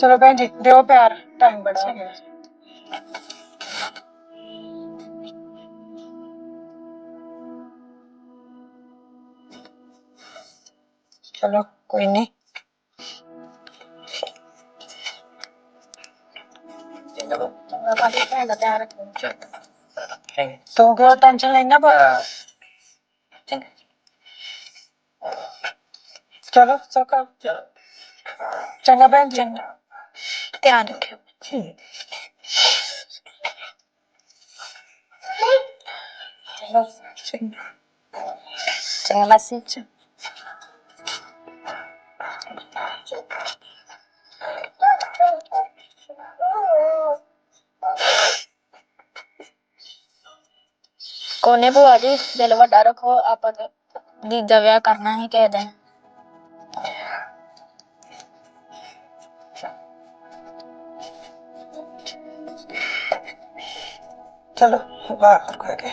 ਚਲੋ ਭੈਣ ਜੀ ਦਿਓ ਪਿਆਰ ਟਾਈਮ ਬੜਾ ਹੋ ਗਿਆ। ਚਲੋ ਕੋਈ ਨਹੀਂ ਚੰਗਾ ਬਾਕੀ ਭੈਣ ਦਾ ਧਿਆਨ ਰੱਖੋ ਤੂੰ ਕਿਉਂ ਟੈਨਸ਼ਨ ਲੈਣਾ ਪਰ ਚੰਗਾ। ਚਲੋ ਸੋਕਾ ਚੰਗਾ ਭੈਣ ਜੀ। ਚੰਗਾ ਧਿਆਨ ਰੱਖਿਓ ਚਲੋ ਚੰਗਾ ਚੰਗਾ ਮਾਸੀ ਕੋਨੇ ਭੂਆ ਜੀ ਦਿਲ ਵੱਡਾ ਰੱਖੋ ਆਪਾਂ ਤਾਂ ਦੀਦੀ ਦਾ ਵਿਆਹ ਕਰਨਾ ਹੀ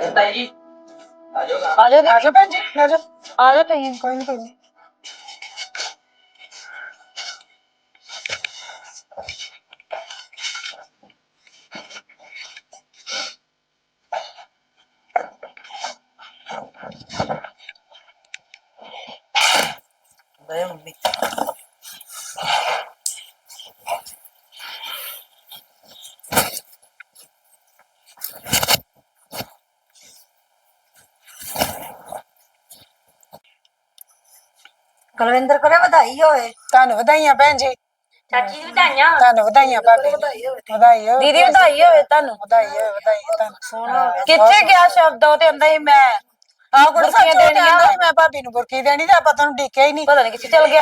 ਕਹਿ ਦੇ ਚਲੋ ਬਾਹਰ ਕਰ ਕੇ ਆ ਜਾਓ। ਆ ਜਾਓ ਭੈਣ ਜੀ। ਆ ਜਾਓ। ਆ ਜਾਓ। ਤੁਸੀਂ ਕੋਈ ਨਹੀਂ ਕੋਈ ਨਹੀਂ ਕੁਲਵਿੰਦਰ ਕੋਲੇ ਵਧਾਈ ਹੋਵੇ ਤੁਹਾਨੂੰ ਵਧਾਈਆਂ ਭੈਣ ਜੀ। ਚਾਚੀ ਦੀ ਵਧਾਈਆਂ। ਤੁਹਾਨੂੰ ਵਧਾਈਆਂ ਭਾਬੀ ਵਧਾਈ ਹੋਵੇ ਵਧਾਈ ਹੋਵੇ। ਦੀਦੀ ਵਧਾਈ ਹੋਵੇ ਤੁਹਾਨੂੰ। ਵਧਾਈ ਹੋਵੇ ਵਧਾਈ ਹੋਵੇ ਤੁਹਾਨੂੰ। ਸੋਹਣਾ ਕਿੱਥੇ ਗਿਆ ਸ਼ਬਦ? ਉਹ ਤੇ ਆਂਦਾ ਸੀ ਮੈਂ। ਬੁਰਕੀਆਂ ਸੱਚ ਦੇਣੀਆਂ ਦੇਣੀ ਮੈਂ ਭਾਬੀ ਨੂੰ ਬੁਰਕੀ ਦੇਣੀ ਤੇ ਆਪਾਂ ਤੁਹਾਨੂੰ ਡੀਕਿਆ ਹੀ ਨਹੀਂ। ਪਤਾ ਨਹੀਂ ਕਿੱਥੇ ਚਲ ਗਿਆ।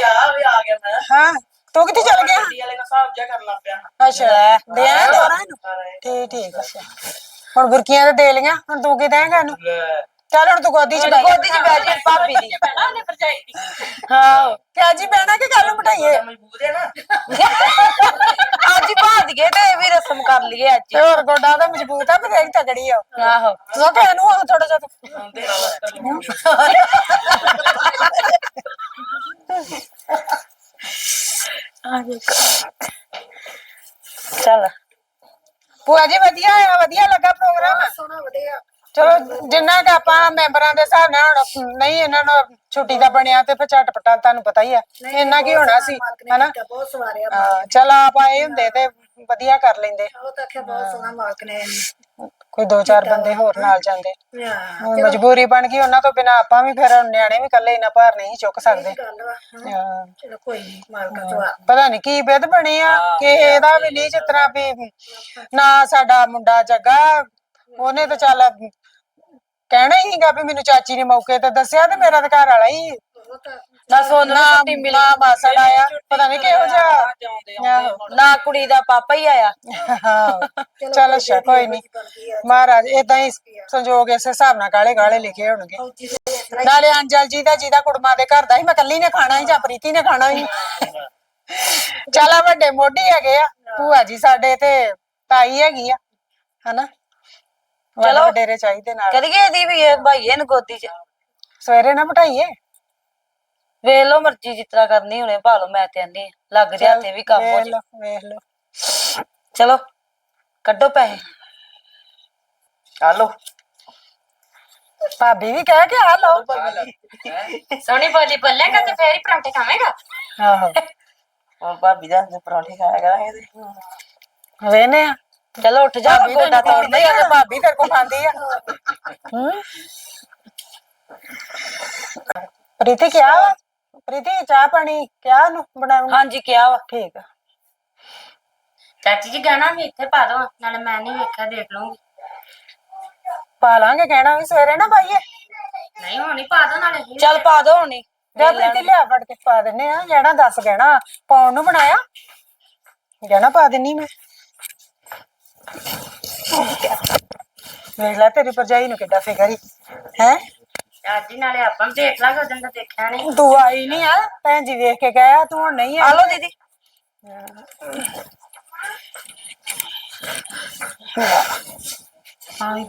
ਹਾਂ ਤੂੰ ਕਿੱਥੇ ਚਲ ਗਿਆ? ਅੱਛਾ ਦੇ ਆਇਆ ਦੋਰਾ ਇਹਨੂੰ? ਠੀਕ ਠੀਕ ਅੱਛਾ। ਹੁਣ ਬੁਰਕੀਆਂ ਤੇ ਦੇ ਲੀਆਂ ਹੁਣ ਤੂੰ ਕੀ ਦੇਂਗਾ ਇਹਨੂੰ? ਚੱਲ ਹੁਣ ਤੂੰ ਗੋਦੀ ਚ ਬੈ ਜਾ। ਗੋਦੀ ਚ ਬਹਿ ਜਾ ਭਾਬੀ ਦੀ। ਹਾਂ ਕਿ ਅੱਜ ਹੀ ਬਹਿਣਾ ਕਿ ਕੱਲ ਨੂੰ ਬਿਠਾਈਏ? ਅੱਜ ਹੀ ਬਾਦ ਗਏ ਤੇ ਇਹ ਵੀ ਰਸਮ ਕਰ ਲਈਏ ਅੱਜ ਤੇ ਹੋਰ ਗੋਡਾ ਤਾਂ ਮਜ਼ਬੂਤ ਆ ਦੇਖ ਤਗੜੀ ਆ। ਆਹੋ। ਸੋ ਕਿ ਇਹਨੂੰ ਹੁਣ ਥੋੜਾ ਜਿਹਾ ਚੱਲ। ਭੂਆ ਜੀ ਵਧੀਆ ਆ ਵਧੀਆ ਲੱਗਾ ਪ੍ਰੋਗਰਾਮ? ਚਲੋ ਜਿੰਨਾ ਕਿ ਆਪਾਂ ਮੈਂਬਰਾਂ ਦੇ ਹਿਸਾਬ ਨਾਲ ਹੁਣ ਨਹੀਂ ਇਹਨਾਂ ਨੂੰ ਛੁੱਟੀ ਦਾ ਬਣਿਆ ਤੇ ਫਿਰ ਝਟਪਟਾ ਤੁਹਾਨੂੰ ਪਤਾ ਹੀ ਆ ਇੰਨਾ ਕੀ ਹੋਣਾ ਸੀ ਹਨਾ? ਬਹੁਤ ਸਵਾਰਿਆ ਹਾਂ, ਚੱਲ ਆਪ ਆਏ ਹੁੰਦੇ ਤੇ ਵਧੀਆ ਕਰ ਲੈਂਦੇ। ਉਹ ਤਾਂ ਆਖਿਆ ਬਹੁਤ ਸੋਹਣਾ ਮਾਲਕ ਨੇ ਕੋਈ ਦੋ ਚਾਰ ਬੰਦੇ ਹੋਰ ਨਾਲ ਜਾਂਦੇ। ਹਾਂ ਹੁਣ ਮਜਬੂਰੀ ਬਣ ਗਈ ਉਹਨਾਂ ਤੋਂ ਬਿਨਾ ਆਪਾਂ ਵੀ ਫਿਰ ਨਿਆਣੇ ਵੀ ਇਕੱਲੇ ਇੰਨਾ ਭਾਰ ਨਹੀਂ ਚੁੱਕ ਸਕਦੇ। ਗੱਲ ਵਾ ਹਾਂ। ਹਾਂ। ਚਲੋ ਕੋਈ ਨਹੀਂ ਮਾਲਕਾ ਤੋਂ ਆ ਪਤਾ ਨਹੀਂ ਕੀ ਬਿੱਦ ਬਣੀ ਆ ਕਿ ਇਹਦਾ ਵੀ ਨਹੀਂ ਤਰ੍ਹਾਂ ਵੀ ਨਾ ਸਾਡਾ ਮੁੰਡਾ ਜੱਗਾ ਉਹਨੇ ਤਾਂ ਚੱਲ ਕਹਿਣਾ ਹੀ ਸੀਗਾ ਵੀ ਮੈਨੂੰ ਚਾਚੀ ਨੇ ਮੌਕੇ ਤੇ ਦੱਸਿਆ ਤੇ ਮੇਰਾ ਤਾਂ ਘਰ ਵਾਲਾ ਹੀ। ਉਹ ਤਾਂ ਨਾ ਛੁੱਟੀ ਮਿਲੀ ਮਾਸੜ ਆਇਆ ਪਤਾ ਨਹੀਂ ਕਿਹੋ ਜਿਹਾ। ਆਹੋ। ਨਾ ਕੁੜੀ ਦਾ ਪਾਪਾ ਹੀ ਆਇਆ। ਹਾਂ ਚੱਲ ਅੱਛਾ ਕੋਈ ਨਹੀਂ ਮਹਾਰਾਜ ਇਦਾਂ ਹੀ ਸੰਜੋਗ ਇਸੇ ਹਿਸਾਬ ਨਾਲ ਕਾਲੇ ਕਾਲੇ ਲਿਖੇ ਹੋਣਗੇ। ਨਾਲੇ ਅੰਜਲ ਜੀ ਦਾ ਜਿਹਦਾ ਕੁੜਮਾ ਦੇ ਘਰ ਦਾ ਸੀ ਮੈਂ ਕੱਲੀ ਨੇ ਖਾਣਾ ਸੀ ਜਾਂ ਪ੍ਰੀਤੀ ਨੇ ਖਾਣਾ ਸੀ ਚੱਲ ਆ ਵੱਡੇ ਮੋਢੀ ਹੈਗੇ ਆ ਭੂਆ ਜੀ ਸਾਡੇ ਤੇ ਤਾਈ ਹੈਗੀ ਆ ਹਨਾ? ਚਲੋ। ਡੇਰੇ ਚਾਹੀਦੇ ਨਾਲ। ਕਰੀਏ ਇਹਦੀ ਵੀ ਇਹ ਭਾਈਏ ਨੂੰ ਗੋਦੀ ਚ। ਸਵੇਰੇ ਨਾ ਬਿਠਾਈਏ। ਵੇਖ ਲਓ ਮਰਜ਼ੀ ਜਿਸ ਤਰ੍ਹਾਂ ਕਰਨੀ ਹੁਣੇ ਭਾਲੋ ਮੈਂ ਤੇ ਆਨੀ ਲੱਗ ਜਾ ਤੇ ਵੀ ਕੰਮ ਹੋ ਵੇਖ ਜਾ। ਲਓ ਵੇਖ ਲਓ। ਚਲੋ ਕੱਢੋ ਪੈਸੇ। ਹਲੋ ਭਾਬੀ ਵੀ ਕਹਿ ਕੇ ਆ ਲਓ। ਸੋਹਣੀ ਬੋਲੀ ਬੋਲੇਗਾ ਤੇ ਫੇਰ ਹੀ ਪਰਾਂਠੇ ਖਾਵੇਂਗਾ? ਆਹੋ। ਹੁਣ ਭਾਬੀ ਦਾ ਪਰੌਂਠੇ ਖਾਇਆ ਕਰਾਂਗੇ ਤੇ। ਵੇਨੇ ਆ। ਚਲੋ ਉੱਠ ਜਾ ਭਾਬੀ ਗੋਡਾ ਤੋੜਦਾ ਆ ਤੇ ਭਾਬੀ ਤੇਰੇ ਕੋ ਖਾਂਦੀ ਆ। ਹੂੰ? ਪ੍ਰੀਤੀ ਕਿਹਾ ਵਾ? ਪ੍ਰੀਤੀ ਚਾਹ ਪਾਣੀ ਕਿਆ ਨੂੰ ਬਣਾਉਣ ਹਾਂਜੀ ਕਿਹਾ ਵਾ। ਠੀਕ ਆ। ਚਾਚੀ ਜੀ ਗਾਣਾ ਵੀ ਇੱਥੇ ਪਾ ਦੋ ਨਾਲੇ ਮੈਂ ਨਹੀਂ ਵੇਖਿਆ ਦੇਖ ਲਵਾਂਗੀ ਪਾ ਲਾਂਗੇ ਕਹਿਣਾ ਵੀ ਸਵੇਰੇ ਨਾ ਪਾਈਏ। ਨਹੀਂ ਹੋਣੀ ਪਾ ਦੋ ਨਾਲੇ ਹੀ ਚੱਲ ਪਾ ਦੋ ਹੁਣੀ। ਜਾਂ ਪ੍ਰੀਤੀ ਲਿਆ ਫੜ ਕੇ ਪਾ ਦਿੰਨੇ ਆ ਜਿਹੜਾ ਦੱਸ ਗਹਿਣਾ ਪਾਉਣ ਨੂੰ ਬਣਾਇਆ। ਗਹਿਣਾ ਪਾ ਦਿੰਨੀ ਮੈਂ। ਵੇਖ ਲੈ ਤੇਰੀ ਭਰਜਾਈ ਨੂੰ ਕਿੱਡਾ ਫਿਕਰ ਹੀ ਹੈ? ਚਾਚੀ ਨਾਲੇ ਆਪਾਂ ਵੀ ਦੇਖ ਲਾਂਗੇ ਉਦੋਂ ਤਾਂ ਦੇਖਿਆ ਨਹੀਂ। ਤੂੰ ਆਈ ਨਹੀਂ ਆ ਭੈਣ ਜੀ ਵੇਖ ਕੇ ਗਿਆ ਤੂੰ ਹੁਣ ਨਹੀਂ ਆ ਆਈ ਲਓ ਦੀਦੀ। ਹਾਂ।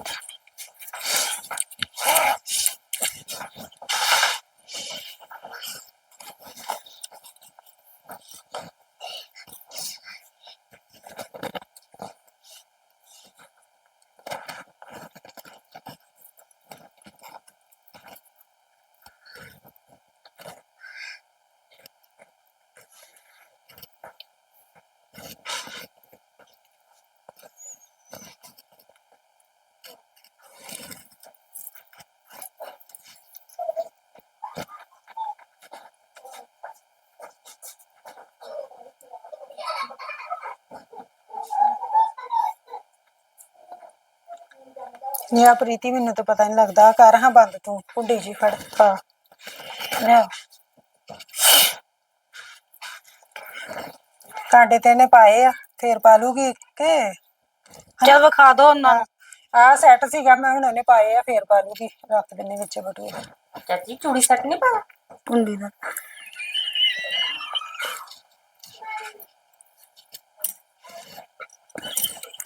ਨੀ ਆ ਪ੍ਰੀਤੀ ਮੈਨੂੰ ਤਾਂ ਪਤਾ ਨਹੀਂ ਲੱਗਦਾ। ਕਰ ਹਾਂ ਬੰਦ ਤੂੰ ਕੁੰਡੀ ਜੀ ਫੜ ਹਾਂ ਲਿਆ ਕਾਂਡੇ ਤੇ ਨੇ ਪਾਏ ਆ ਫੇਰ ਪਾ ਲੂਗੀ ਕਿ ਚੱਲ ਵਿਖਾ ਦੋ ਉਹਨਾਂ ਨੂੰ। ਆ ਸੈੱਟ ਸੀਗਾ ਮੈਂ ਹੁਣ ਉਹਨੇ ਪਾਏ ਆ ਫੇਰ ਪਾ ਲੂਗੀ। ਰੱਖ ਦਿੰਨੇ ਵਿੱਚ ਬਟੂਏ ਚਾਚੀ ਚੂੜੀ ਸੱਟ ਨਹੀਂ ਪਾਇਆ? ਕੁੰਡੀ ਦਾ।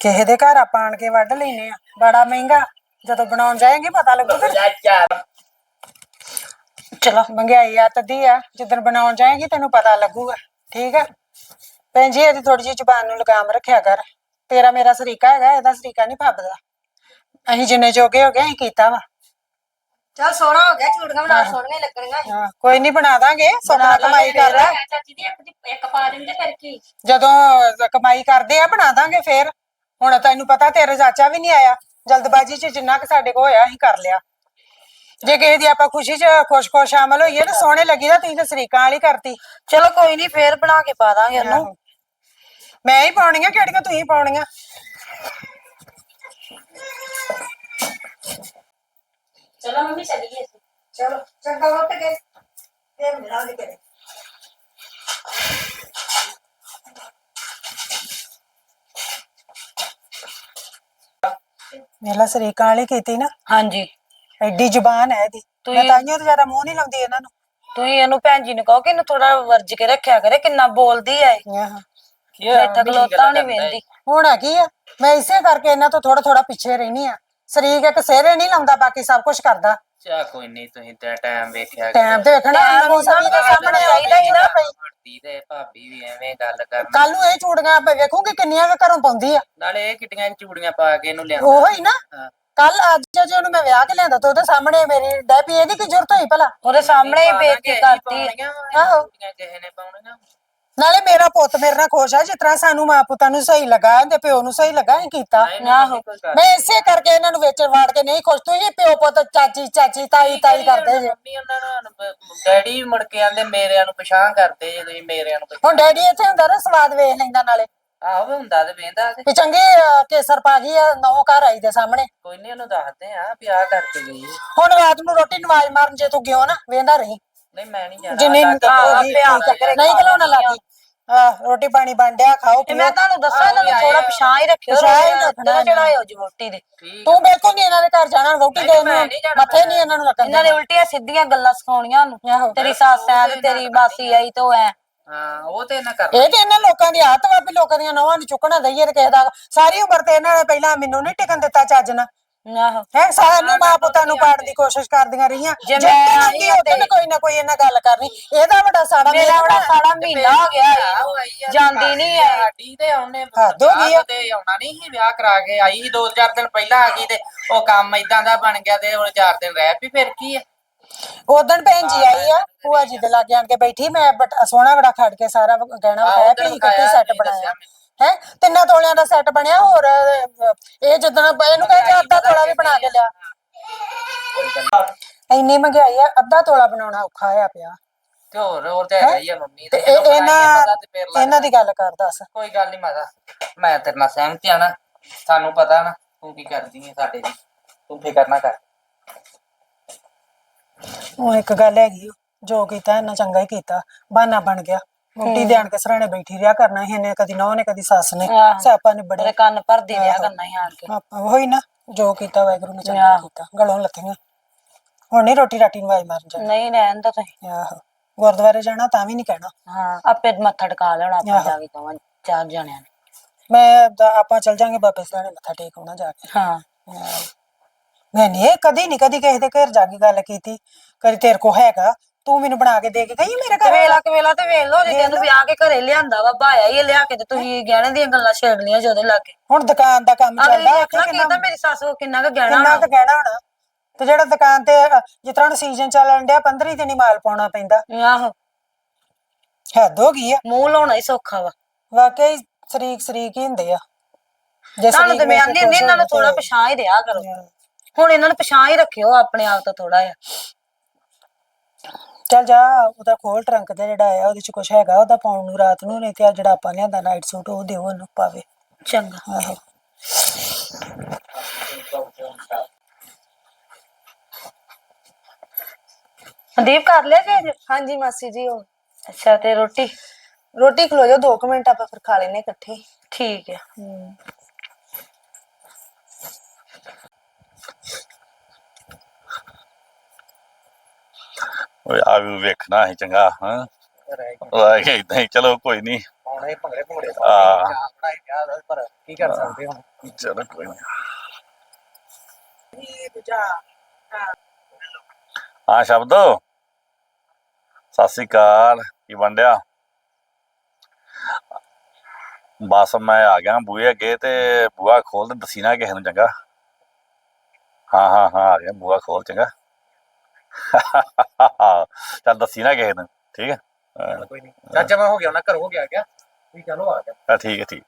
ਕਿਸੇ ਦੇ ਘਰ ਆਪਾਂ ਆਣ ਕੇ ਵੱਢ ਲੈਨੇ ਆ। ਬੜਾ ਮਹਿੰਗਾ। ਜਦੋਂ ਬਣਾਉਣ ਜਾਏਂਗੇ ਪਤਾ ਲੱਗੂ ਫਿਰ। ਚਲੋ ਮਹਿੰਗਾਈ ਆ ਤਦੀ ਆ। ਜਿੱਦਣ ਬਣਾਉਣ ਜਾਏਂਗੇ ਤੈਨੂੰ ਪਤਾ ਲੱਗੂਗਾ। ਠੀਕ ਆ? ਭੈਣ ਜੀ ਇਹਦੀ ਥੋੜੀ ਜਿਹੀ ਜ਼ੁਬਾਨ ਨੂੰ ਲਗਾਮ ਰੱਖਿਆ ਕਰ। ਤੇਰਾ ਮੇਰਾ ਸਰੀਕਾ ਹੈਗਾ ਇਹਦਾ ਸਰੀਕਾ ਨਹੀਂ ਫੱਬਦਾ ਅਸੀਂ ਜਿੰਨੇ ਜੋਗੇ ਹੋ ਗਏ ਅਸੀਂ ਕੀਤਾ ਵਾ। ਚੱਲ ਸੋਹਣਾ ਹੋ ਗਿਆ ਚੂੜੀਆਂ ਬਣਾ ਸੋਹਣੀਆਂ ਲੱਗਣੀਆਂ ਹਾਂ, ਕੋਈ ਨਹੀਂ ਬਣਾ ਦਾਂਗੇ। ਸੋਨਾ ਕਮਾਈ ਕਰ। ਲੈ ਚਾਚੀ ਦੀ ਇੱਕ ਦੀ ਇੱਕ ਪਾ ਦਿੰਦੇ ਫਿਰ ਕੀ? ਜਦੋਂ ਕਮਾਈ ਕਰਦੇ ਆ ਬਣਾ ਦਾਂਗੇ ਫੇਰ। ਹੁਣ ਤੈਨੂੰ ਪਤਾ ਤੇਰੇ ਚਾਚਾ ਵੀ ਨਹੀਂ ਆਇਆ। ਜਲਦਬਾਜ਼ੀ 'ਚ ਜਿੰਨਾ ਕਿ ਸਾਡੇ ਕੋਲ ਹੋਇਆ ਅਸੀਂ ਕਰ ਲਿਆ। ਜੇ ਕਿਸੇ ਦੀ ਆਪਾਂ ਖੁਸ਼ੀ 'ਚ ਖੁਸ਼-ਖੁਸ਼ ਸ਼ਾਮਲ ਹੋਈਏ ਤਾਂ ਸੋਹਣੇ ਲੱਗੀਦਾ ਤੁਸੀਂ ਤਾਂ ਸਰੀਕਾਂ ਵਾਲੀ ਕਰਤੀ। ਚਲੋ ਕੋਈ ਨਹੀਂ ਫੇਰ ਬਣਾ ਕੇ ਪਾ ਦਾਂਗੇ ਉਹਨੂੰ। ਮੈਂ ਹੀ ਪਾਉਣੀਆਂ ਕਿਹੜੀਆਂ ਤੁਸੀਂ ਪਾਉਣੀਆਂ? ਚਲੋ ਮੰਮੀ ਚੱਲੀਏ ਚਲੋ ਚੰਗਾ ਉੱਠ ਕੇ ਫੇਰ ਮਿਲਾਂਗੇ ਤੇਰੇ ਮੇਲਾ ਸਰੀਕਾਂ ਵਾਲੀ ਕੀਤੀ ਨਾ। ਹਾਂਜੀ। ਐਡੀ ਜ਼ੁਬਾਨ ਹੈ ਇਹਦੀ। ਮੈਂ ਤੁਸੀਂ- ਤਾਈਓ ਤੇ ਜ਼ਿਆਦਾ ਮੂੰਹ ਨਹੀਂ ਲਾਉਂਦੀ ਇਹਨਾਂ ਨੂੰ। ਤੁਸੀਂ ਇਹਨੂੰ ਭੈਣ ਜੀ ਨੂੰ ਕਹੋ ਕਿ ਇਹਨੂੰ ਥੋੜਾ ਵਰਜ ਕੇ ਰੱਖਿਆ ਕਰੇ ਕਿੰਨਾ ਬੋਲਦੀ ਆ ਇਹ। ਆਹੋ। ਬੈਠਾ ਖਲੋਤਾ ਨਹੀਂ ਵੇਂਦੀ ਹੁਣ ਕੀ ਆ? ਮੈਂ ਇਸੇ ਕਰਕੇ ਇਹਨਾਂ ਤੋਂ ਥੋੜਾ ਥੋੜਾ ਪਿੱਛੇ ਰਹਿਨੀ ਆ। ਸਰੀਕ ਇੱਕ ਸਿਹਰੇ ਨਹੀਂ ਲਾਉਂਦਾ ਬਾਕੀ ਸਭ ਕੁਝ ਕਰਦਾ। ਚਾ ਕੋਈ ਨਹੀਂ ਤੁਸੀਂ ਤੇ ਟਾਈਮ ਵੇਖਿਆ ਟਾਈਮ ਤੇ ਵੇਖਣਾ ਟਾਈਮ ਦੇ ਸਾਹਮਣੇ ਭਾਬੀ ਵੀ ਐਵੇਂ ਗੱਲ ਕਰਨ। ਕੱਲ ਨੂੰ ਇਹ ਚੂੜੀਆਂ ਆਪਾਂ ਵੇਖੂਗੇ ਕਿੰਨੀਆਂ ਕੁ ਘਰੋਂ ਪਾਉਂਦੀ ਆ। ਨਾਲੇ ਇਹ ਕਿੱਟੀਆਂ ਚੂੜੀਆਂ ਪਾ ਕੇ ਇਹਨੂੰ ਲਿਆਂਦਾ ਉਹੋ ਹੀ ਨਾ। ਹਾਂ। ਕੱਲ ਅੱਜ ਜੇ ਉਹਨੂੰ ਮੈਂ ਵਿਆਹ ਕੇ ਲਿਆਂਦਾ ਤਾਂ ਉਹਦੇ ਸਾਹਮਣੇ ਮੇਰੀ ਡੈਪੀ ਇਹਦੀ ਕੀ ਜ਼ਰੂਰਤ ਹੋਈ ਭਲਾ? ਉਹਦੇ ਸਾਹਮਣੇ ਹੀ ਪਾ ਬੇਇੱਜ਼ਤੀ ਦਾਂਗੇ, ਕਰਤੀ। ਪਾਉਣੀਆਂ ਵਾ, ਆਹੋ। ਚੂੜੀਆਂ ਕਿਸੇ ਨੇ ਪਾਉਣੀਆਂ। ਨਾਲੇ ਮੇਰਾ ਪੁੱਤ ਮੇਰੇ ਨਾਲ ਖੁਸ਼ ਆ ਜਿਸ ਤਰ੍ਹਾਂ ਸਾਨੂੰ ਮਾਂ ਪੁੱਤਾਂ ਨੂੰ ਸਹੀ ਲੱਗਾ ਤੇ ਪਿਓ ਨੂੰ ਸਹੀ ਲੱਗਾ ਅਸੀਂ ਕੀਤਾ। ਆਹੋ। ਮੈਂ ਇਸੇ ਕਰਕੇ ਇਹਨਾਂ ਨੂੰ ਵਿੱਚ ਵਾੜ ਕੇ ਨਹੀਂ ਖੁਸ਼ ਤੁਸੀਂ ਪਿਓ ਪੁੱਤ ਚਾਚੀ ਚਾਚੀ ਤਾਈ ਤਾਈ ਕਰਦੇ ਜੇ। ਮੰਮੀ ਉਹਨਾਂ ਨੂੰ ਬ- ਡੈਡੀ ਵੀ ਮੁੜ ਕੇ ਆਂਦੇ ਮੇਰਿਆਂ ਨੂੰ ਪਛਾਣ ਕਰਦੇ ਜੇ ਤੁਸੀਂ ਮੇਰਿਆਂ ਨੂੰ ਪਛਾਣ ਹੁਣ ਡੈਡੀ ਇੱਥੇ ਹੁੰਦਾ ਨਾ ਸਵਾਦ ਵੇਖ ਲੈਂਦਾ ਨਾਲੇ। ਆਹੋ ਵੀ ਹੁੰਦਾ ਤੇ ਵੇਂਦਾ ਤੇ। ਵੀ ਚੰਗੀ ਅਹ, ਕੇਸਰ ਪਾ ਗਈ ਆ ਨੌ ਘਰ ਆਈ ਦੇ ਸਾਹਮਣੇ। ਕੋਈ ਨਹੀਂ ਉਹਨੂੰ ਦੱਸਦੇ ਆ ਵੀ ਆ ਕਰਕੇ ਗਈ। ਹੁਣ ਰਾਤ ਨੂੰ ਰੋਟੀ ਨਵਾਜ਼ ਮਾਰਨ ਜੇ ਤੂੰ ਗਿਓ ਨਾ ਵੇਂਦਾ ਰਹੀ। ਨਹੀਂ ਮੈਂ ਨਹੀਂ ਜਾਣਾ ਠੀਕ ਆ। ਨਹੀਂ ਘਲਾਉਣਾ ਰੋਟੀ ਪਾਣੀ ਬਣ ਡਿਆ ਖਾਓ ਤੇ ਪੀਓ। ਮੈਂ ਤੁਹਾਨੂੰ ਦੱਸਾਂ ਇਹਨਾਂ ਨੂੰ ਥੋੜਾ ਪਛਾਣ ਹੀ ਰੱਖਿਓ ਪਛਾਣ ਹੀ ਰੱਖਣਾ ਜਿਹੜਾ ਚੜਾਇਓ ਜੀ ਵੋਟੀ ਦੇ? ਠੀਕ ਤੂੰ ਬਿਲਕੁਲ ਨਹੀਂ ਇਹਨਾਂ ਦੇ ਘਰ ਜਾਣਾ ਰੋਟੀ ਦੇ ਮੈਂ ਨਹੀਂ ਜਾਣਾ, ਮੱਥੇ ਨਹੀਂ ਇਹਨਾਂ ਨੂੰ ਲੱਗਣ ਇਹਨਾਂ ਨੇ ਉਲਟੀਆਂ ਸਿੱਧੀਆਂ ਗੱਲਾਂ ਸਿਖਾਉਣੀਆਂ ਆਹੋ। ਉਹਨੂੰ ਤੇਰੀ ਸੱਸ ਐ ਤੇ ਤੇਰੀ ਮਾਸੀ ਆਈ ਤੋਂ ਐ ਹਾਂ। ਉਹ ਤੇ ਇਹਨਾਂ ਕਰ ਇਹ ਤੇ ਇਹਨਾਂ ਲੋਕਾਂ ਦੀ ਆਦਤ ਵਾ ਵੀ ਲੋਕਾਂ ਦੀਆਂ ਨੌਵਾਂ ਨੂੰ ਚੁੱਕਣਾ ਦਈਏ ਤੇ ਕਿਸੇ ਦਾ ਸਾਰੀ ਉਮਰ ਤੇ ਇਹਨਾਂ ਨੇ ਪਹਿਲਾਂ ਮੈਨੂੰ ਨਹੀਂ ਟਿਕਣ ਦਿੱਤਾ ਚੱਜ ਨਾਲ। ਆਹੋ। ਹੈ ਸਾਨੂੰ ਮਾਂ ਪੁੱਤਾਂ ਨੂੰ ਪਾੜਨ ਦੀ ਕੋਸ਼ਿਸ਼ ਕਰਦੀਆਂ ਰਹੀਆਂ। ਜੇ ਮੈਂ ਆਈ ਉਹਦੇ ਕੋਈ ਨਾ ਕੋਈ ਇਹਨਾਂ ਗੱਲ ਕਰਨੀ। ਇਹਦਾ ਵੱਡਾ ਸਾੜਾ ਮੇਰਾ ਸਾੜਾ ਮਹੀਨਾ ਹੋ ਗਿਆ ਜਾਂਦੀ ਨਹੀਂ ਐ ਸਾਡੀ ਤੇ ਉਹਨੇ ਹੱਦ ਹੋ ਗਈ ਤੇ ਆਉਣਾ ਨਹੀਂ ਸੀ ਵਿਆਹ ਕਰਾ ਕੇ ਆਈ ਸੀ ਦੋ ਚਾਰ ਦਿਨ ਪਹਿਲਾਂ ਆ ਗਈ ਤੇ ਉਹ ਕੰਮ ਇਦਾਂ ਦਾ ਬਣ ਗਿਆ ਤੇ ਹੁਣ ਚਾਰ ਦਿਨ ਰਹਿ ਪਈ ਫਿਰ ਕੀ ਆ? ਉਦੋਂ ਭੈਣ ਜੀ ਆਈ ਆ ਭੂਆ ਜੀ ਦੇ ਲਾਗੇ ਆਣ ਕੇ ਬੈਠੀ ਮੈਂ ਬਟ ਸੋਹਣਾ ਬੜਾ ਖੜ ਕੇ ਸਾਰਾ ਗਹਿਣਾ ਵਿਖਾਇਆ ਵੀ ਕਿੱਥੇ ਸੈੱਟ ਬਣਾਇਆ। ਹੈ? ਤਿੰਨਾਂ ਤੋਲਿਆਂ ਦਾ ਸੈੱਟ ਬਣਿਆ ਹੋਰ ਅਹ, ਇਹ ਜਦੋਂ ਇਹਨੂੰ ਕਹੇ ਜਾ ਅੱਧਾ ਤੋਲਾ ਵੀ ਬਣਾ ਕੇ ਲਿਆ। ਇੰਨੀ ਮਹਿੰਗਾਈ ਆ ਅੱਧਾ ਤੋਲਾ ਬਣਾਉਣਾ ਔਖਾ ਆ ਪਿਆ। ਤੇ ਹੋਰ ਹੋਰ ਤੇ ਹੈਗਾ ਹੀ ਆ ਮੰਮੀ ਤੇ ਤੇ ਇਹ- ਜਦੋਂ ਬਣਾਈਏ ਇਹਨਾਂ ਦੀ ਗੱਲ ਕਰ ਦੱਸ। ਕੋਈ ਗੱਲ ਨਹੀਂ ਮਾਤਾ ਮੈਂ ਤੇਰੇ ਨਾਲ ਸਹਿਮਤ ਆ ਨਾ। ਸਾਨੂੰ ਪਤਾ ਨਾ ਤੂੰ ਕੀ ਕਰਦੀ ਹੈ ਸਾਡੇ ਲਈ ਤੂੰ ਫਿਕਰ ਨਾ ਕਰ। ਉਹ ਇੱਕ ਗੱਲ ਹੈਗੀ ਓ, ਜੋ ਕੀਤਾ ਇਹਨਾਂ ਚੰਗਾ ਹੀ ਕੀਤਾ ਬਹਾਨਾ ਬਣ ਗਿਆ। ਦੇ ਆਣ ਕੇ ਸਰਾਣੇ ਬੈਠੀ ਰਿਆ ਕਰਨਾ ਸੀ ਇਹਨੇ ਕਦੀ ਨੌ ਨੇ ਕਦੀ ਸੱਸ ਨੇ। ਆਹ। ਸਿਆਪਾ ਨਿਬੜਿਆ ਤੇਰੇ ਕੰਨ ਭਰਦੀ ਰਿਹਾ ਕਰਨਾ ਹੀ ਆਣ ਕੇ। ਆਪਾਂ ਉਹੀ ਨਾ ਜੋ ਕੀਤਾ ਵਾਹਿਗੁਰੂ ਨੇ ਚੰਗਾ। ਕੀਤਾ ਗਲੋਂ ਲੱਥੀਆਂ। ਹੁਣ ਨਹੀਂ ਰੋਟੀ ਰਾਟੀ ਨੂੰ ਮਾਰਨ ਜਾਣਾ। ਨਹੀਂ ਰਹਿਣ ਦਾ ਤੁਸੀਂ। ਆਹੋ ਗੁਰਦੁਆਰੇ ਜਾਣਾ ਤਾਂ ਵੀ ਨਹੀਂ ਕਹਿਣਾ। ਹਾਂ ਆਪੇ ਮੱਥਾ ਟਿਕਾ ਲੈਣਾ ਆਪਾਂ। ਜਾ ਕੇ ਦੋਵਾਂ ਚਾਰ ਜਣਿਆਂ ਨੇ। ਮੈਂ ਤਾਂ ਆਪਾਂ ਚੱਲ ਜਾਾਂਗੇ ਬਾਬੇ ਸਰਾਣੇ ਮੱਥਾ ਟੇਕ ਆਉਣਾ ਜਾ ਕੇ। ਹਾਂ। ਆਹ। ਮੈਂ ਨਹੀਂ ਇਹ ਕਦੀ ਨਹੀਂ ਕਦੀ ਕਿਸੇ ਦੇ ਘਰ ਜਾ ਕੇ ਗੱਲ ਕੀਤੀ। ਕਦੀ ਤੇਰੇ ਕੋ ਹੈਗਾ ਤੂੰ ਮੈਨੂੰ ਬਣਾ ਕੇ ਦੇ ਕੇ ਗਈ ਮੇਰੇ ਤੇ ਘਰ? ਵੇਲਾ ਕਿ ਵੇਲਾ ਤੇ ਵੇਖ ਲੋ ਜੇ ਤੈਨੂੰ ਵਿਆਹ ਕੇ ਘਰੇ ਲਿਆਂਦਾ ਵਾ ਭਾਇਆ ਹੀ ਲਿਆ ਕੇ ਤੇ ਤੁਸੀਂ ਗਹਿਣੇ ਦੀਆਂ ਗੱਲਾਂ ਛੇੜ ਲੀਆਂ ਜਦੋਂ ਲੱਗੇ। ਹੁਣ ਦੁਕਾਨ ਦਾ ਕੰਮ ਅਗਲੀ ਚੱਲਦਾ ਉੱਥੇ ਆਖਣਾ ਕਿੰਨਾ ਮੇਰੀ ਸੱਸ ਕੋ ਕਿੰਨਾ ਕੁ ਗਹਿਣਾ ਕਿੰਨਾ ਹੋਣਾ। ਕੁ ਕਹਿਣਾ ਹੋਣਾ। ਤੇ ਜਿਹੜਾ ਦੁਕਾਨ ਤੇ ਅ, ਜਿਸ ਤਰ੍ਹਾਂ ਸੀਜ਼ਨ ਚੱਲਣ ਡਿਆ 15 ਦਿਨ ਹੀ ਮਾਲ ਪਾਉਣਾ ਪੈਂਦਾ। ਆਹੋ। ਹੱਦ ਹੋ ਗਈ ਆ। ਮੂੰਹ ਲਾਉਣਾ ਹੀ ਸੌਖਾ ਵਾ। ਵਾਕਈ ਸ਼ਰੀਕ ਸ਼ਰੀਕ ਹੀ ਹੁੰਦੇ ਆ। ਜੇ ਤੁਹਾਨੂੰ ਤੇ ਮੈਂ ਆਂਦੀ ਹੁੰਦੀ ਇਹਨਾਂ ਨੂੰ ਥੋੜਾ ਪਛਾਣ ਹੀ ਰਿਹਾ ਕਰੋ। ਤੇ- ਹੁਣ ਇਹਨਾਂ ਨੂੰ ਪਛਾਣ ਹੀ ਰੱਖਿਓ ਆਪਣੇ ਆਪ ਤੋਂ ਥੋੜਾ ਜਿਹਾ। ਚੱਲ ਜਾ ਉਹਦਾ ਖੋਲ ਟਰੰਕ ਤੇ ਜਿਹੜਾ ਆਇਆ ਉਹਦੇ ਚ ਕੁਝ ਹੈਗਾ ਉਹਦਾ ਪਾਉਣ ਨੂੰ ਰਾਤ ਨੂੰ ਨਹੀਂ ਤੇ ਆ ਜਿਹੜਾ ਆਪਾਂ ਲਿਆਂਦਾ ਨਾਈਟ ਸੂਟ ਉਹ ਦਿਓ ਉਹਨੂੰ ਪਾਵੇ ਚੰਗਾ। ਆਹੋ। ਸੰਦੀਪ ਕਰ ਲਿਆ ਜੀ ਹਾਂਜੀ ਮਾਸੀ ਜੀ ਉਹ। ਅੱਛਾ ਤੇ ਰੋਟੀ? ਰੋਟੀ ਖਲੋ ਜਾਓ 2 ਮਿੰਟ ਆਪਾਂ ਫਿਰ ਖਾ ਲੈਨੇ ਇਕੱਠੇ। ਠੀਕ ਹੈ। ਓਏ ਆ ਵੀ ਵੇਖਣਾ ਸੀ ਚੰਗਾ ਹਾਂ। ਉਹ ਇਦਾਂ ਹੀ ਚਲੋ ਕੋਈ ਨਹੀਂ। ਆਉਣੇ ਭੰਗੜੇ ਭੰਗੜੇ ਆ। ਬਣਾਈ ਗਿਆ ਪਰ ਕੀ ਕਰ ਸਕਦੇ ਹੁਣ? ਚਲੋ ਕੋਈ ਨਹੀਂ। ਹਾਂ। ਸ਼ਬਦੋ। ਸਤਿ ਸ੍ਰੀ ਅਕਾਲ ਕੀ ਵੰਡਿਆ ਬਸ ਮੈਂ ਆ ਗਿਆ ਬੂਹੇ ਅੱਗੇ ਤੇ ਬੂਹਾ ਖੋਲ ਤੇ ਦਸੀ ਨਾ ਕਿਸੇ ਨੂੰ ਚੰਗਾ। ਹਾਂ ਹਾਂ ਹਾਂ ਆ ਗਿਆ ਬੂਹਾ ਖੋਲ ਚੰਗਾ। ਚੱਲ ਦਸੀ ਨਾ ਕਿਸੇ ਨੂੰ ਠੀਕ ਹੈ ਹਾਂ, ਕੋਈ ਨਹੀਂ ਚਾਚਾ ਮੈਂ ਹੋ ਗਿਆ ਨਾ ਘਰ ਹੋ ਗਿਆ ਗਿਆ ਵੀ ਚਲੋ ਆ ਗਿਆ ਚੱਲ ਠੀਕ ਹੈ ਠੀਕ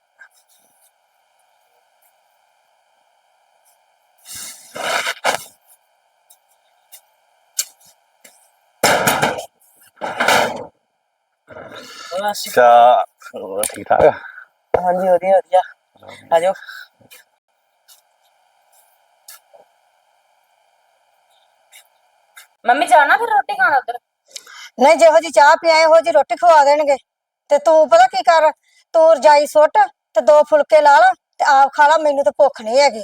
ਅੱਛਾ ਹੋਰ ਠੀਕ ਠਾਕ ਆ? ਹਾਂਜੀ ਵਧੀਆ ਵਧੀਆ ਆ ਜਾਓ ਮੰਮੀ ਜਾਣਾ ਫਿਰ ਰੋਟੀ ਖਾਣਾ ਉਧਰ? ਨਹੀਂ ਜਿਹੋ ਜੀ ਚਾਹ ਪਿਆਏ ਹੋ ਜੀ ਰੋਟੀ ਖਵਾ ਦੇਣਗੇ। ਤੇ ਤੂੰ ਪਤਾ ਕੀ ਕਰ? ਤੂੰ ਰਜਾਈ ਸੁੱਟ ਤੇ ਦੋ ਫੁਲਕੇ ਲਾ ਲਾ ਤੇ ਆਪ ਖਾ ਲਾ ਮੈਨੂੰ ਤਾਂ ਭੁੱਖ ਨਹੀਂ ਹੈਗੀ।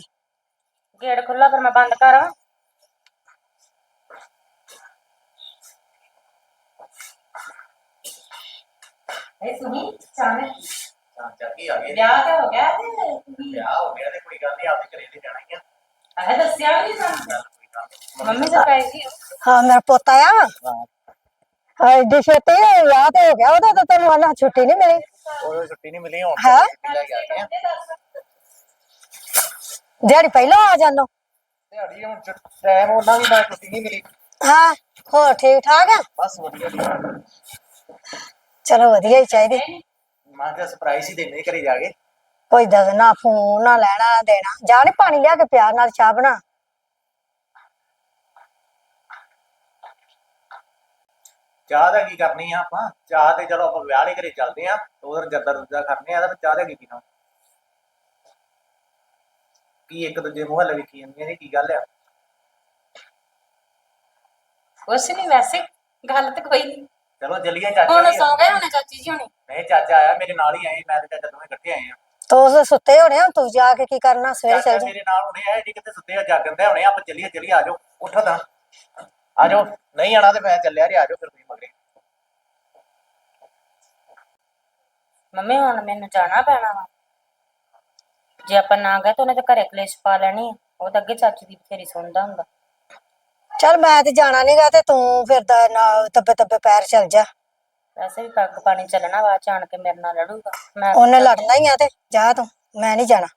ਗੇਟ ਖੁੱਲਾ ਫਿਰ ਮੈਂ ਬੰਦ ਕਰਾਂ। ਇਹ ਸੁਣੀ ਚਾਹਨੇ ਚਾਚਾ ਕੀ ਆ ਗਿਆ ਵਿਆਹ ਤੇ ਹੋ ਗਿਆ ਤੇ ਵਿਆਹ ਹੋ ਗਿਆ ਤੇ ਕੋਈ ਗੱਲ ਨਹੀਂ ਆਪੇ ਘਰੇ ਤੇ ਜਾਣਾ ਹੀ ਆ। ਆਹ ਦੱਸਿਆ ਵੀ ਨਹੀਂ ਸਾਨੂੰ। ਚੱਲ ਕੋਈ ਗੱਲ ਨੀ। ਮੰਮੀ ਸਰਪ੍ਰਾਈਜ਼ ਸੀ ਹਾਂ ਮੇਰਾ ਪੋਤਾ ਆ ਹਾਂ ਏਡੀ ਛੇਤੀ ਵਿਆਹ ਤੇ ਹੋ ਗਿਆ ਉਹਦਾ ਤਾਂ ਤੈਨੂੰ ਆਨਾ ਛੁੱਟੀ ਨਹੀਂ ਮਿਲੀ ਉਦੋਂ ਛੁੱਟੀ ਨਹੀਂ ਮਿਲੀ ਹੁਣ ਹਾਂ? ਛੁੱਟੀ ਲੈ ਕੇ ਆ ਗਏ ਆ ਦਿਹਾੜੀ ਪਹਿਲਾਂ ਆ ਜਾਨੋ ਦਿਹਾੜੀ ਹੁਣ ਟਾਈਮ ਉਹਨਾਂ ਵੀ ਨਾ ਛੁੱਟੀ ਨਹੀਂ ਮਿਲੀ ਹਾਂ ਹੋਰ ਠੀਕ ਠਾਕ ਆ ਬਸ ਵਧੀਆ ਜੀ ਚਲੋ ਵਧੀਆ ਹੀ ਚਾਹੀਦੀ ਮਾਂ ਦਾ ਸਰਪ੍ਰਾਈਜ਼ ਹੀ ਦੇਣੇ ਘਰੇ ਜਾ ਕੇ ਕੋਈ ਦਵੇ ਨਾ ਫੋਨ ਨਾ ਲੈਣਾ ਨਾ ਦੇਣਾ ਜਾ ਨੀ ਪਾਣੀ ਲਿਆ ਕੇ ਪਿਆਰ ਨਾਲ ਚਾਹ ਬਣਾ ਚਾਹ ਦਾ ਕੀ ਕਰਨੀ ਆ ਆਪਾਂ? ਚਾਹ ਤੇ ਚਲੋ ਆਪਾਂ ਵਿਆਹ ਲਈ ਘਰੇ ਚੱਲਦੇ ਆ ਉਧਰ ਜੱਦਰ ਦੂਜਾ ਕਰਨੇ ਆ ਤਾਂ ਚਾਹ ਦਾ ਕੀ ਪੀਣਾ? ਕੀ ਇੱਕ ਦੂਜੇ ਮੂੰਹ ਹੱਲ ਵੇਖੀ ਜਾਂਦੀਆਂ ਨੇ ਕੀ ਗੱਲ ਆ? ਕੁਛ ਨਹੀਂ ਵੈਸੇ ਗੱਲ ਤੇ ਕੋਈ ਨਹੀਂ ਚਲੋ ਚੱਲੀਏ ਚਾਚਾ ਹੁਣ ਸੌ ਗਏ ਹੋਣੇ ਚਾਚੀ ਜੀ ਹੁਣੇ? ਨਹੀਂ ਚਾਚਾ ਆਇਆ ਮੇਰੇ ਨਾਲ ਹੀ ਆਏ ਮੈਂ ਤੇ ਚਾਚਾ ਦੋਵੇਂ ਇਕੱਠੇ ਆਏ ਆ। ਤੂੰ ਉਸ ਸੁੱਤੇ ਹੋਣੇ ਆ ਤੂੰ ਜਾ ਕੇ ਕੀ ਕਰਨਾ ਸਵੇਰੇ ਚੱਲ ਜਾ। ਮੇਰੇ ਨਾਲ ਹੁਣੇ ਆਏ ਜੀ ਕਿਤੇ ਸੁੱਤੇ ਆ ਜਾਗਦੇ ਹੁਣੇ ਆਪਾਂ ਚੱਲੀਏ ਚੱਲੀਏ ਆ ਜਾਓ ਉੱਠੋ ਤਾਂ। ਆ ਜਾਓ ਨਹੀਂ ਆਣਾ ਤੇ ਮੈਂ ਚੱਲਿਆ ਜੀ ਆ ਜਾਓ ਫਿਰ ਤੁਸੀਂ ਮਗਰੇ। ਮੰਮੀ ਹੁਣ ਮੈਨੂੰ ਜਾਣਾ ਪੈਣਾ ਵਾ। ਜੇ ਆਪਾਂ ਨਾ ਗਏ ਤਾਂ ਉਹਨੇ ਤਾਂ ਘਰੇ ਕਲੇਸ਼ ਪਾ ਲੈਣੀ ਆ। ਉਹ ਤਾਂ ਅੱਗੇ ਚਾਚੀ ਦੀ ਬਥੇਰੀ ਸੁਣਦਾ ਹੁੰਦਾ। ਚੱਲ ਮੈਂ ਤੇ ਜਾਣਾ ਨਹੀਂਗਾ ਤੇ ਤੂੰ ਫਿਰ ਦਾ ਨਾ ਤੱਬੇ ਤੱਬੇ ਪੈਰ ਚੱਲ ਜਾ। ਵੈਸੇ ਵੀ ਪੱਗ ਪਾਣੀ ਚੱਲਣਾ ਵਾ ਚਾਣ ਕੇ ਮੇਰੇ ਨਾਲ ਲੜੂਗਾ। ਮੈਂ ਉਹਨੇ ਲੜਨਾ ਹੀ ਆ ਤੇ ਜਾ ਤੂੰ ਮੈਂ ਨਹੀਂ ਜਾਣਾ।